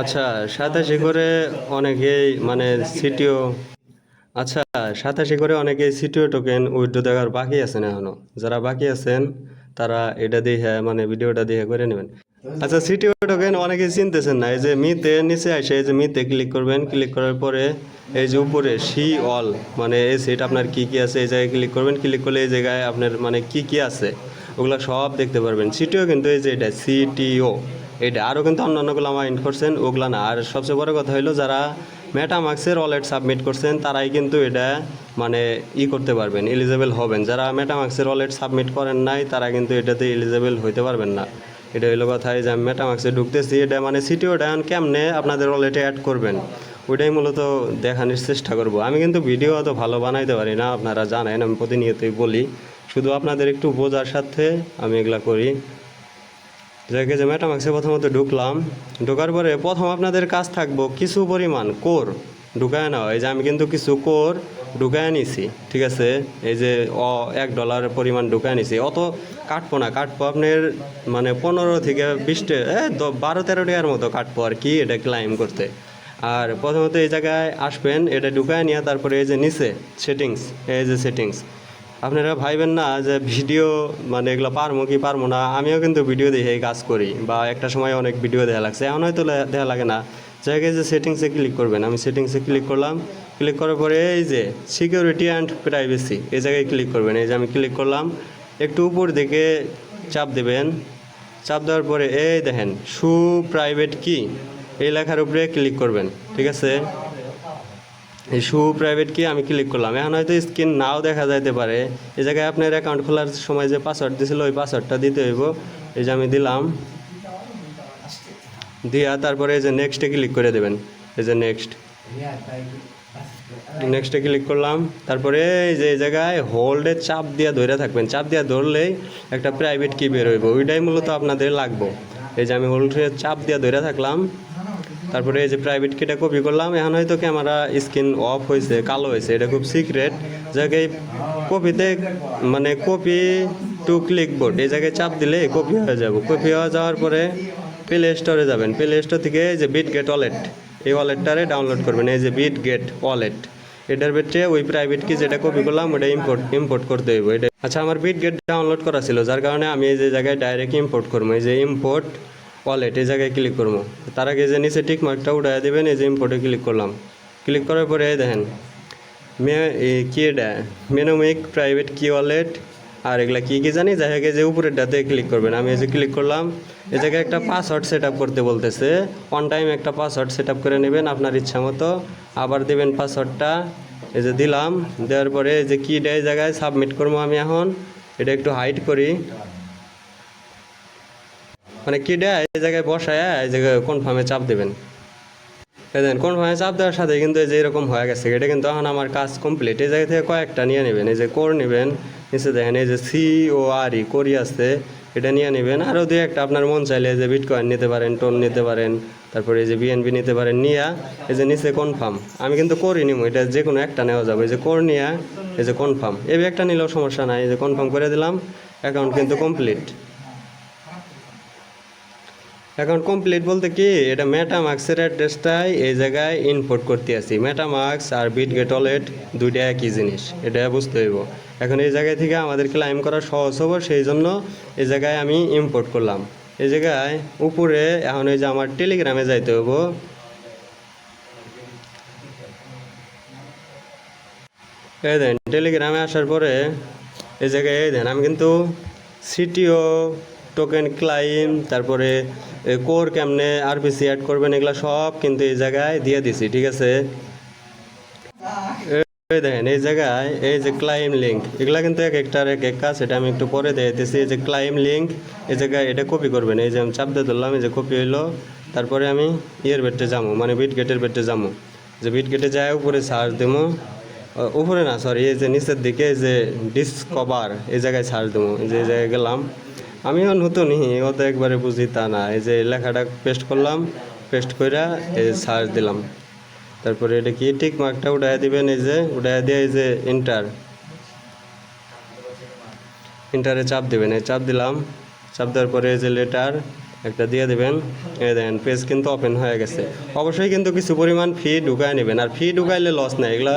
আচ্ছা সাতাশি করে অনেকেই মানে সিটিও আচ্ছা সাতাশি করে অনেকেই সিটিও টোকেন উইথড্র দেওয়ার বাকি আছেন এখনও। যারা বাকি আছেন, তারা এটা দেখে মানে ভিডিওটা দেখে করে নেবেন। আচ্ছা সিটিও টোকেন অনেকেই চিনতেছেন না, এই যে মিতে নিচে আসে, এই যে মিতে ক্লিক করবেন ক্লিক করার পরে এই যে উপরে সি অল মানে এই সেট আপনার কি কি আছে, এই জায়গায় ক্লিক করবেন ক্লিক করলে এই জায়গায় আপনার মানে কি কি আছে, ওগুলো সব দেখতে পারবেন। সিটিও কিন্তু এই যে এটা সিটিও এটা আরও কিন্তু অন্যান্যগুলো ইন করছেন, ওগুলা না। আর সবচেয়ে বড় কথা হলো যারা মেটামাক্সের ওয়ালেট সাবমিট করছেন, তারাই কিন্তু এটা মানে ই করতে পারবেন এলিজেবল হবেন। যারা মেটামাক্সের ওয়ালেট সাবমিট করেন নাই, তারা কিন্তু এটাতে এলিজেবল হইতে পারবেন না। এটা হইল কথা যে আমি মেটামাক্সে ঢুকতেছি এটা মানে সিটিওটা এখন কেমনে আপনাদের ওয়ালেটে অ্যাড করবেন? ওইটাই মূলত দেখানোর চেষ্টা করব। আমি কিন্তু ভিডিও অত ভালো বানাইতে পারি না, আপনারা জানেন, আমি প্রতিনিয়তই বলি। শুধু আপনাদের একটু বোঝার সাথে আমি এগুলা করি। যাকে যে মেটামাক্সে প্রথমত ঢুকলাম, ঢোকার পরে প্রথম আপনাদের কাজ থাকব কিছু পরিমাণ কোর। ঢুকায় নেওয়া এই যে আমি কিন্তু কিছু কোর ঢুকায় নিছি, ঠিক আছে? এই যে অ, এক ডলার পরিমাণ ঢুকায় নিছি। অত কাটবো না, কাটবো আপনার মানে পনেরো থেকে বিশটে, এ বারো, তেরো টাকার মতো কাটবো আর কি, এটা ক্লাইম করতে। আর প্রথমত এই জায়গায় আসবেন, এটা ঢুকায় নিয়ে তারপরে এই যে নিচে সেটিংস এই যে সেটিংস আপনারা ভাইবেন না যে ভিডিও মানে এগুলো পারব কি পারব না, আমিও কিন্তু ভিডিও দেখে কাজ করি বা একটা সময় অনেক ভিডিও দেখা লাগছে, এখন হয়তো দেখা লাগে না। জায়গায় যে সেটিংসে ক্লিক করবেন, আমি সেটিংসে ক্লিক করলাম ক্লিক করার পরে এই যে সিকিউরিটি অ্যান্ড প্রাইভেসি এই জায়গায় ক্লিক করবেন, এই যে আমি ক্লিক করলাম, একটু উপর দিকে চাপ দেবেন, চাপ দেওয়ার পরে এই দেখেন সু প্রাইভেট কি এই লেখার উপরে ক্লিক করবেন, ঠিক আছে? এই শু প্রাইভেট কি আমি ক্লিক করলাম। এখন হয়তো স্ক্রিন নাও দেখা যাইতে পারে। এই জায়গায় আপনার অ্যাকাউন্ট খোলার সময় যে পাসওয়ার্ড দিয়েছিল ওই পাসওয়ার্ডটা দিতে হইব। এই যে আমি দিলাম। দিয়া তারপরে এই যে নেক্সটে ক্লিক করে দেবেন। এই যে নেক্সট নেক্সটে ক্লিক করলাম। তারপরে এই যে এই জায়গায় হোল্ডে চাপ দিয়ে ধরে থাকবেন। চাপ দিয়ে ধরলেই একটা প্রাইভেট কি বের হইব। ওইটাই মূলত আপনাদের লাগবো। এই যে আমি হোল্ডে চাপ দিয়ে ধরে থাকলাম। তারপরে এই যে প্রাইভেট কিটা কপি করলাম, এখন হয়তো ক্যামেরা স্ক্রিন অফ হয়েছে, কালো হয়েছে, এটা খুব সিক্রেট জায়গায় কপিতে মানে কপি টু ক্লিক বোর্ড এই জায়গায় চাপ দিলে কপি হয়ে যাব। কপি হয়ে যাওয়ার পরে প্লে স্টোরে যাবেন। প্লে স্টোর থেকে এই যে বিট গেট ওয়ালেট এই ওয়ালেটটারে ডাউনলোড করবেন। এই যে বিট গেট ওয়ালেট এটার ভিতরে ওই প্রাইভেট কি যেটা কপি করলাম, ওটা ইম্পোর্ট ইম্পোর্ট করতে হইব। এটা আচ্ছা আমার বিট গেট ডাউনলোড করা ছিল, যার কারণে আমি এই যে জায়গায় ডাইরেক্ট ইম্পোর্ট করব। এই যে ইম্পোর্ট ওয়ালেট এই জায়গায় ক্লিক করব। তার আগে যে নিচে টিক মার্কটা উঠাই দেবেন, এই যে ইম্পোর্টে ক্লিক করলাম। ক্লিক করার পরে দেখেন, মে কি এটা? মেনোমিক প্রাইভেট কি ওয়ালেট আর এগুলা কী কী জানি, যাই হোক যে উপরেরটাতে ক্লিক করবেন। আমি এই যে ক্লিক করলাম এ জায়গায় একটা পাসওয়ার্ড সেট করতে বলতেছে। অন টাইম একটা পাসওয়ার্ড সেট করে নেবেন আপনার ইচ্ছা মতো। আবার দেবেন পাসওয়ার্ডটা এই যে দিলাম। দেওয়ার পরে এই যে কিটা এই জায়গায় সাবমিট করব আমি এখন। এটা একটু হাইট করি। মানে কিটা এই জায়গায় বসায়, এই জায়গায় কনফার্মে চাপ দেবেন? দেন কনফার্মে চাপ দেওয়ার সাথে কিন্তু এই যে এরকম হয়ে গেছে, এটা কিন্তু এখন আমার কাজ কমপ্লিট এই জায়গা থেকে কয়েকটা নিয়ে নেবেন, এই যে কোর নেবেন, নিচে দেখেন, এই যে সি ও আর ই, কোরি আসছে এটা নিয়ে নেবেন। আরও দু একটা আপনার মন চাইলে যে বিটকয়েন নিতে পারেন টোন নিতে পারেন, তারপরে এই যে বিএনবি নিতে পারেন, নিয়া, এই যে নিচে কনফার্ম আমি কিন্তু করি নিব এটা যে কোনো একটা নেওয়া যাবে, এই যে কোর নিয়া, এই যে কনফার্ম এই একটা নিলেও সমস্যা নাই, এই যে কনফার্ম করে দিলাম অ্যাকাউন্ট কিন্তু কমপ্লিট এখন কমপ্লিট বলতে কি, এটা মেটামাক্সের অ্যাড্রেসটাই এই জায়গায় ইনপোর্ট করতে আসি মেটামাক্স আর বিট গেট ওয়ালেট দুইটা একই জিনিস, এটা বুঝতে হইব। এখন এই জায়গায় থেকে আমাদের ক্লাইম করা সহজ হব, সেই জন্য এই জায়গায় আমি ইম্পোর্ট করলাম। এই জায়গায় উপরে এখন এই যে আমার টেলিগ্রামে যাইতে হব এই দেন টেলিগ্রামে আসার পরে এই জায়গায়, এই দেন, আমি কিন্তু সিটিও টোকেন ক্লাইম তারপরে কোর কেমনে আরপিসি অ্যাড করবেন, এগুলো সব কিন্তু এই জায়গায় দিয়ে দিছি, ঠিক আছে? এই দেখেন, এই জায়গায়, এই যে ক্লাইম লিঙ্ক এগুলা কিন্তু এক একটার এক এক কাজ, এটা আমি একটু পরে দিয়ে দিতেছি এই যে ক্লাইম লিঙ্ক এই জায়গায় এটা কপি করবেন, এই যে আমি চাপ দিয়ে ধরলাম, এই যে কপি হইল, তারপরে আমি ইয়ের বেডে যাব মানে বিট গেটের বেডে যাব, যে বিট গেটে যায় উপরে সার্চ দেবো উপরে না সরি এই যে নিচের দিকে, এই যে ডিসকভার এই জায়গায় সার্চ দেবো এই যে জায়গায় গেলাম আমিও নতুনই তো একবারে বুঝি তা না। এই যে লেখাটা পেস্ট করলাম পেস্ট কইরা এই সার্চ দিলাম। তারপরে এটা কি, ঠিক মার্কটা উঠাই দিবেন এই যে উঠাই দিয়ে এই যে ইন্টার ইন্টারে চাপ দেবেন, এই চাপ দিলাম। চাপ দেওয়ার পরে এই যে লেটার একটা দিয়ে দেবেন। এই দেখেন পেজ কিন্তু ওপেন হয়ে গেছে। অবশ্যই কিন্তু কিছু পরিমাণ ফি ঢুকায় নেবেন। আর ফি ঢুকাইলে লস নাই। এগুলা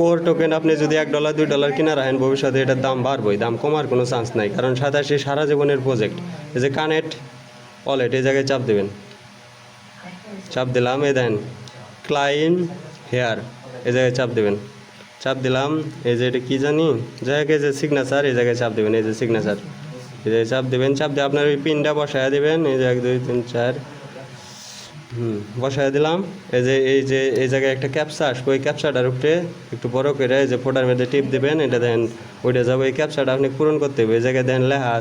কোর টোকেন আপনি যদি এক ডলার দুই ডলার কিনা রাখেন, ভবিষ্যতে এটার দাম বাড়বই। দাম কমার কোনো চান্স নাই। কারণ সাতাশি সারা জীবনের প্রজেক্ট এই যে কানেক্ট ওয়ালেট এই জায়গায় চাপ দেবেন। চাপ দিলাম, এই দেন ক্লাইম হেয়ার এই জায়গায় চাপ দেবেন। চাপ দিলাম, এই যে এটা কী জানি? জায়গায় যে সিগনেচার এই জায়গায় চাপ দেবেন, এই যে সিগনেচার এই চাপ দেবেন, চাপ দিয়ে আপনার ওই পিনটা বসায় দেবেন। এই যে এক, দুই, তিন, চার। হুম, বসায় দিলাম। এই যে এই যে, এই জায়গায় একটা ক্যাপসা আসবে, ওই ক্যাপসাটার উপরে একটু বড় করে এই যে ফোটার মধ্যে টিপ দেবেন, এটা দেন ওইটা যাবে, ওই ক্যাপসাটা আপনি পূরণ করতে হবে। এই জায়গায় দেন লেখা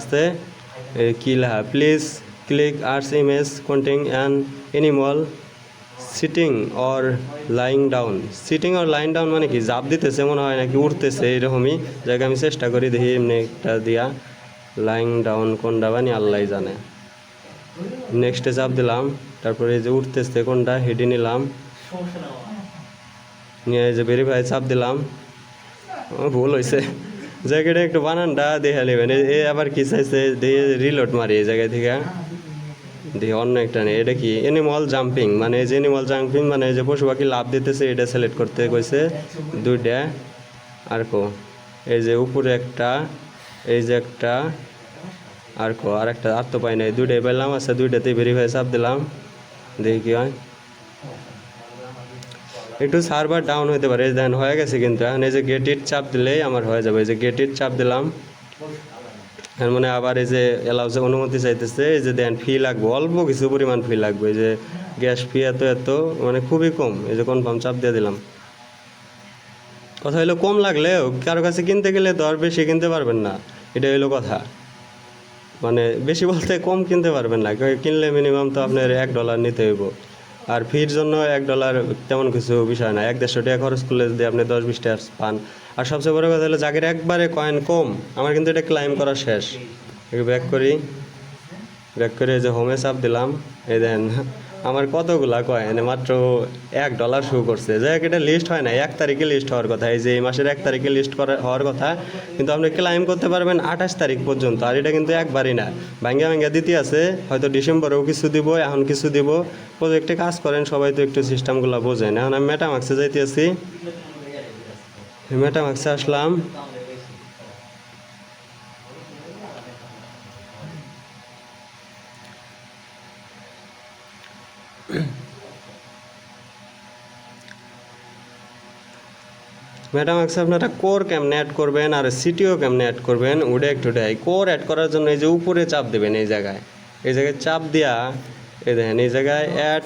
এই কী লেখা please click arts image containing an animal sitting or lying down sitting or lying down মানে কি? জাপ দিতেছে, মনে হয় নাকি উঠতেছে এরকমই। জায়গায় আমি চেষ্টা করি দেখি, এমনি একটা দিয়া। লাইং ডাউন কোনটা বানি আল্লাহ জানে। নেক্সটে চাপ দিলাম, তারপরে এই যে উঠতেছে কোনটা হেডে নিলাম। নিয়ে এই যে ভেরিফাই চাপ দিলাম। ভুল হয়েছে জায়গাটা একটু বানানটা দেখে নেবেন। এ- আবার কি চাইছে? দিয়ে রিলোড মারি এই জায়গা থেকে। দিয়ে অন্য একটা নেই এটা কি? এনিমল জাম্পিং মানে এই যে এনিমল জাম্পিং মানে যে পশু পাখি লাভ দিতেছে, এটা সিলেক্ট করতে কইছে দুইটা। আর কো? এই যে উপরে একটা এই যে একটা, আর কো, আর একটা, আর তো পাই নাই। দুইটাই পেলাম আচ্ছা দুইটাতেই ভেরিফাই চাপ দিলাম। দেখি কি হয়। একটু সার্ভার ডাউন হতে পারে, এই দেন হয়ে গেছে কিন্তু, এখন এই যে গেট ইট চাপ দিলেই আমার হয়ে যাবে। এই যে গেট ইট চাপ দিলাম। এর মানে আবার এই যে এলাউসে অনুমতি চাইতেছে, এই যে দেন ফি লাগবে, অল্প কিছু পরিমাণ ফি লাগবে। এই যে গ্যাস ফি এত এত মানে খুবই কম। এই যে কনফার্ম চাপ দিয়ে দিলাম। কথা হলো কম লাগলেও কারও কাছে কিনতে গেলে তো আর বেশি কিনতে পারবেন না। এটা হলো কথা। মানে বেশি বলতে কম কিনতে পারবেন না। কিনলে মিনিমাম তো আপনার এক ডলার নিতে হইব। আর ফির জন্য এক ডলার তেমন কিছু বিষয় না। এক দেড়শো টাকা খরচ করলে যদি আপনি দশ বিশ টাকা পান। আর সবচেয়ে বড় কথা হলো জাগের একবারে কয়েন কম। আমার কিন্তু এটা ক্লাইম করা শেষ। ব্যাক করি। ব্যাক করে যে হোমে চাপ দিলাম। এই দেন। আমার কতগুলা কয়েন? মাত্র এক ডলার শো করছে। যাই এটা লিস্ট হয় না এক তারিখে লিস্ট হওয়ার কথা। এই যে এই মাসের এক তারিখে লিস্ট করা হওয়ার কথা। কিন্তু আপনি ক্লাইম করতে পারবেন আঠাশ তারিখ পর্যন্ত। আর এটা কিন্তু একবারই না। ভাঙ্গা ভাঙ্গা দিতে আছে। হয়তো ডিসেম্বরেও কিছু দিব, এখন কিছু দিব। প্রজেক্টে কাজ করেন, সবাই তো একটু সিস্টেমগুলো বোঝেন। এখন আমি মেটামাক্সে যাইতে আছি মেটামাক্সে আসলাম। ম্যাডাম আজকে আপনারা কোর কেমনে অ্যাড করবেন আর সিটিও কেমনে অ্যাড করবেন? ওটা একটু দেয় কোর অ্যাড করার জন্য এই যে উপরে চাপ দেবেন এই জায়গায়। এই জায়গায় চাপ দিয়া এই দেখেন, এই জায়গায় অ্যাড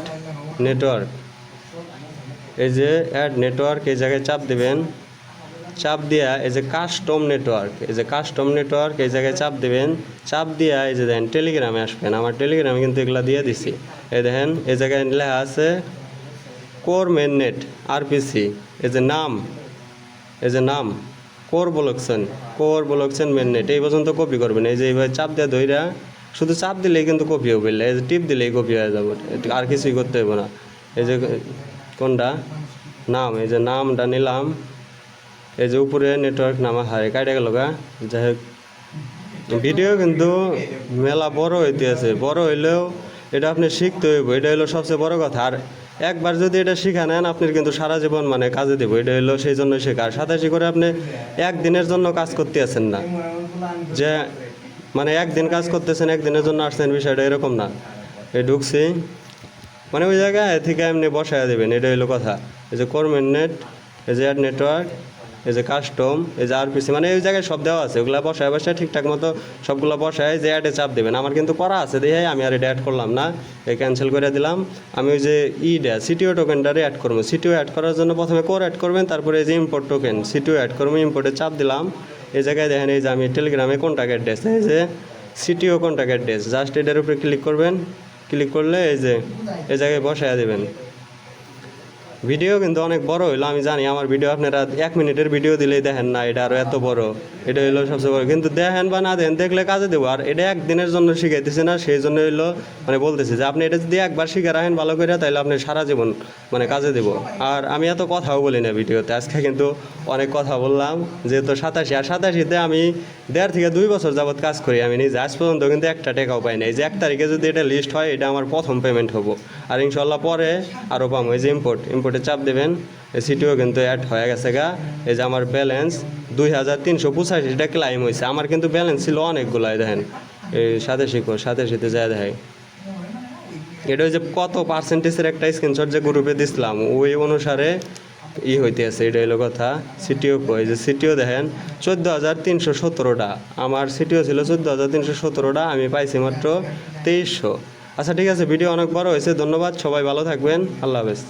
নেটওয়ার্ক এই যে অ্যাড নেটওয়ার্ক এই জায়গায় চাপ দেবেন। চাপ দিয়া এই যে কাস্টম নেটওয়ার্ক এই যে কাস্টম নেটওয়ার্ক এই জায়গায় চাপ দেবেন। চাপ দেওয়া এই যে দেখেন টেলিগ্রামে আসবেন। আমার টেলিগ্রামে কিন্তু এগুলা দিয়ে দিছি। এই দেখেন, এই জায়গায় লেখা আছে কোর মেন নেট আরপিসি এই যে নাম। এই যে নাম, core blockchain core blockchain mainnet এই পর্যন্ত কপি করবেন। এই যে এইভাবে চাপ দেওয়া ধইরা, শুধু চাপ দিলেই কিন্তু কপি হবে এই যে টিপ দিলেই কপি হয়ে যাবে আর কিছুই করতে হবে না। এই যে কোনটা? নাম, এই যে নামটা নিলাম। এই যে উপরে নেটওয়ার্ক নামা হারে কাটে গেল গা। যাই হোক, ভিডিও কিন্তু মেলা বড় হইতে আছে, বড় হইলেও এটা আপনি শিখতে হইব, এটা হলো সবচেয়ে বড় কথা। আর একবার যদি এটা শিখা নেন আপনি কিন্তু সারা জীবন মানে কাজে দেবো। এটা হলো সেই জন্য শেখা। আর সাতাশি করে আপনি একদিনের জন্য কাজ করতে আছেন না। যে মানে একদিন কাজ করতেছেন, একদিনের জন্য আসছেন, বিষয়টা এরকম না। এই ঢুকছি মানে ওই জায়গায় থেকে এমনি বসায় দেবেন এটা হলো কথা। এই যে কর্মের নেট এই যে অ্যাড নেটওয়ার্ক এই যে কাস্টম এই যে আরপিসি মানে এই জায়গায় সব দেওয়া আছে। ওগুলা বসায় বসায় ঠিকঠাক মতো সবগুলো বসায় যে অ্যাডে চাপ দেবেন আমার কিন্তু করা আছে দেখে আমি আর এটা অ্যাড করলাম না। এই ক্যান্সেল করে দিলাম। আমি ওই যে ইডা সিটিও টোকেনটারে অ্যাড করব। সিটিও অ্যাড করার জন্য প্রথমে কোর অ্যাড করবেন, তারপরে এই যে ইম্পোর্ট টোকেন সিটিও অ্যাড করব ইম্পোর্টে চাপ দিলাম। এই জায়গায় দেখেন, এই যে আমি টেলিগ্রামে কন্ট্যাক্ট অ্যাড্রেস এই যে সিটিও কন্ট্যাক্ট অ্যাড্রেস জাস্ট এটার উপরে ক্লিক করবেন। ক্লিক করলে এই যে, এই জায়গায় বসায় দেবেন। ভিডিও কিন্তু অনেক বড় হইল, আমি জানি আমার ভিডিও আপনারা এক মিনিটের ভিডিও দিলেই দেখেন না, এটা আরও এত বড়, এটা হইল সবচেয়ে বড়। কিন্তু দেখেন বা না দেখেন, দেখলে কাজে দেবো, আর এটা একদিনের জন্য শিখাইতেছে না, সেই জন্য হইল মানে বলতেছে যে আপনি এটা যদি একবার শিখে রাখেন ভালো করে তাহলে আপনি সারা জীবন মানে কাজে দেবো। আর আমি এত কথাও বলি না ভিডিওতে, আজকে কিন্তু অনেক কথা বললাম, যেহেতু সাতাশি, আর সাতাশিতে আমি দেড় থেকে দুই বছর যাবৎ কাজ করি আমি নিজে, আজ পর্যন্ত কিন্তু একটা টাকাও পাই নাই, যে এক তারিখে যদি এটা লিস্ট হয়, এটা আমার প্রথম পেমেন্ট হব। আর ইনশাল্লাহ পরে আরও পাম, এই যে ইম্পোর্ট ইম্পোর্টে চাপ দেবেন সিটিও কিন্তু অ্যাড হয়ে গেছে গা। এই যে আমার ব্যালেন্স দুই হাজার তিনশো পঁচাশিটা ক্লাইম হয়েছে। আমার কিন্তু ব্যালেন্স ছিল অনেকগুলাই, দেখেন। সাথে শিখো, সাথে সাথে যায় দেখায় এটা যে কত পার্সেন্টেজের একটা স্ক্রিনশট যে গ্রুপে দিছিলাম, ওই অনুসারে ই হইতে আছে এটা হলো কথা, সিটিও কই যে সিটিও দেখেন, চোদ্দ হাজার তিনশো সতেরোটা। আমার সিটিও ছিল চোদ্দ হাজার তিনশো সতেরোটা, আমি পাইছি মাত্র তেইশশো। আচ্ছা ঠিক আছে, ভিডিও অনেক বড় হয়েছে, ধন্যবাদ, সবাই ভালো থাকবেন, আল্লাহ হাফেজ।